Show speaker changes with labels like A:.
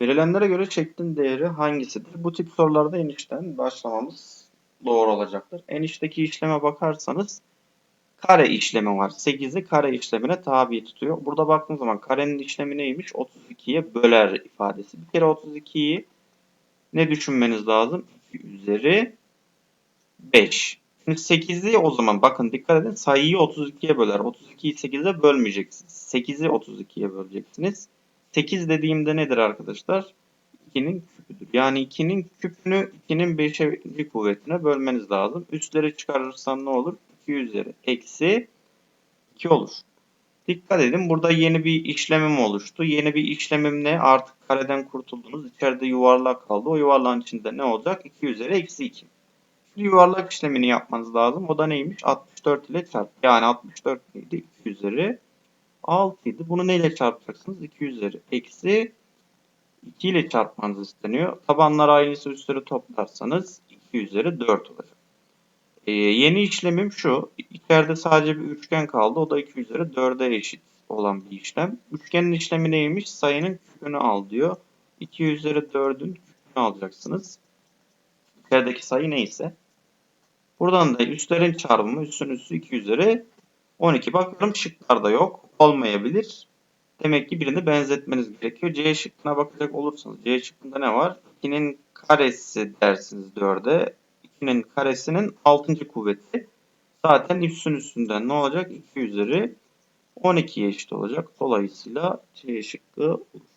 A: Verilenlere göre şeklin değeri hangisidir? Bu tip sorularda en içten başlamamız doğru olacaktır. En içteki işleme bakarsanız kare işlemi var. 8'i kare işlemine tabi tutuyor. Burada baktığınız zaman karenin işlemi neymiş? 32'ye böler ifadesi. Bir kere 32'yi ne düşünmeniz lazım? 2 üzeri 5. Şimdi 8'i o zaman bakın dikkat edin sayıyı 32'ye böler. 32'yi 8'e bölmeyeceksiniz. 8'i 32'ye böleceksiniz. 8 dediğimde nedir arkadaşlar? 2'nin küpüdür. Yani 2'nin küpünü 2'nin 5'e kuvvetine bölmeniz lazım. Üstleri çıkarırsan ne olur? 2 üzeri eksi 2 olur. Dikkat edin burada yeni bir işlemim oluştu. Yeni bir işlemim ne? Artık kareden kurtuldunuz. İçeride yuvarlak kaldı. O yuvarlağın içinde ne olacak? 2 üzeri eksi 2. Şimdi yuvarlak işlemini yapmanız lazım. O da neymiş? 64 ile çarp. Yani 64 neydi? 2 üzeri 6 idi. Bunu neyle çarpacaksınız? 2 üzeri eksi 2 ile çarpmanız isteniyor. Tabanlar aynısı üstleri toplarsanız 2 üzeri 4 olacak. Ee, yeni işlemim şu. İçeride sadece bir üçgen kaldı. O da 2 üzeri 4'e eşit olan bir işlem. Üçgenin işlemi neymiş? Sayının küpünü al diyor. 2 üzeri 4'ün küpünü alacaksınız. İçerideki sayı neyse. Buradan da üstlerin çarpımı üstün üstü 2 üzeri 12. Bakıyorum şıklarda yok. Olmayabilir. Demek ki birini benzetmeniz gerekiyor. C şıkkına bakacak olursanız C şıkkında ne var? 2'nin karesi dersiniz 4'e. 2'nin karesinin 6. kuvveti. Zaten üstün üstünden ne olacak? 2 üzeri 12'ye eşit olacak. Dolayısıyla C şıkkı olur.